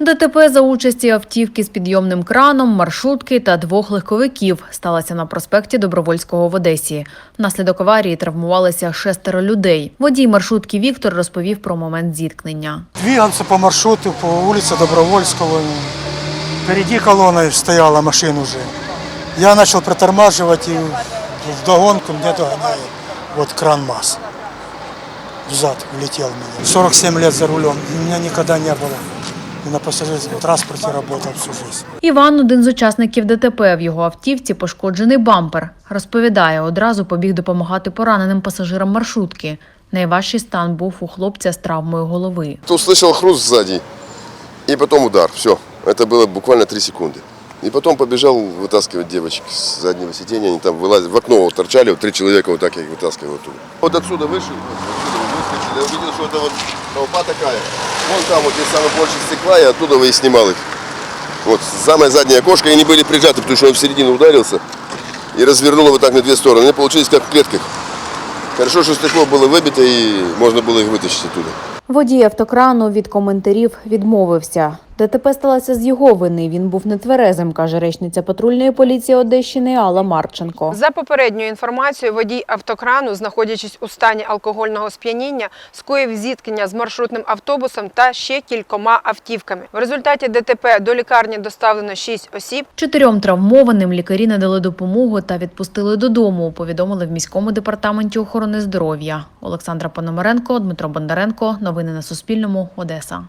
ДТП за участі автівки з підйомним краном, маршрутки та двох легковиків сталося на проспекті Добровольського в Одесі. Внаслідок аварії травмувалися шестеро людей. Водій маршрутки Віктор розповів про момент зіткнення. Двигался по маршруту по улице Добровольского. Впереди колонной стояла машина уже. Я начал притормаживать и вдогонку меня догоняет вот кран МАЗ. Взад влетел в меня. 47 лет за рулем. И меня никогда не было И на пассажирском транспорте работал всю жизнь. Іван, один з учасників ДТП, в його автівці пошкоджений бампер. Розповідає, одразу побіг допомагати пораненим пасажирам маршрутки. Найважчий стан був у хлопця з травмою голови. То услышал хруст сзади, и потом удар. Все. Это было буквально три секунды. И потом побежал вытаскивать девочек с заднего сиденья. Они там вылазили, в окно вот торчали, вот три человека вот так я их вытаскивал оттуда. Вот отсюда вышел, отсюда мы выскочили. Я увидел, что это вот толпа такая. Вон там вот есть самое больше стекла, и оттуда я и снимал их. Вот самое заднее окошко, и они были прижаты, потому что он в середину ударился и развернул его так на две стороны. Они получились как в клетках. Хорошо, что стекло было выбито, и можно было их вытащить оттуда. Водій автокрану від коментарів відмовився. ДТП сталося з його вини. Він був нетверезим, каже речниця патрульної поліції Одещини Алла Марченко. За попередньою інформацією, водій автокрану, знаходячись у стані алкогольного сп'яніння, скоїв зіткнення з маршрутним автобусом та ще кількома автівками. В результаті ДТП до лікарні доставлено 6 осіб. Чотирьом травмованим лікарі надали допомогу та відпустили додому. Повідомили в міському департаменті охорони здоров'я. Олександра Пономаренко, Дмитро Бондаренко. Новини на Суспільному. Одеса.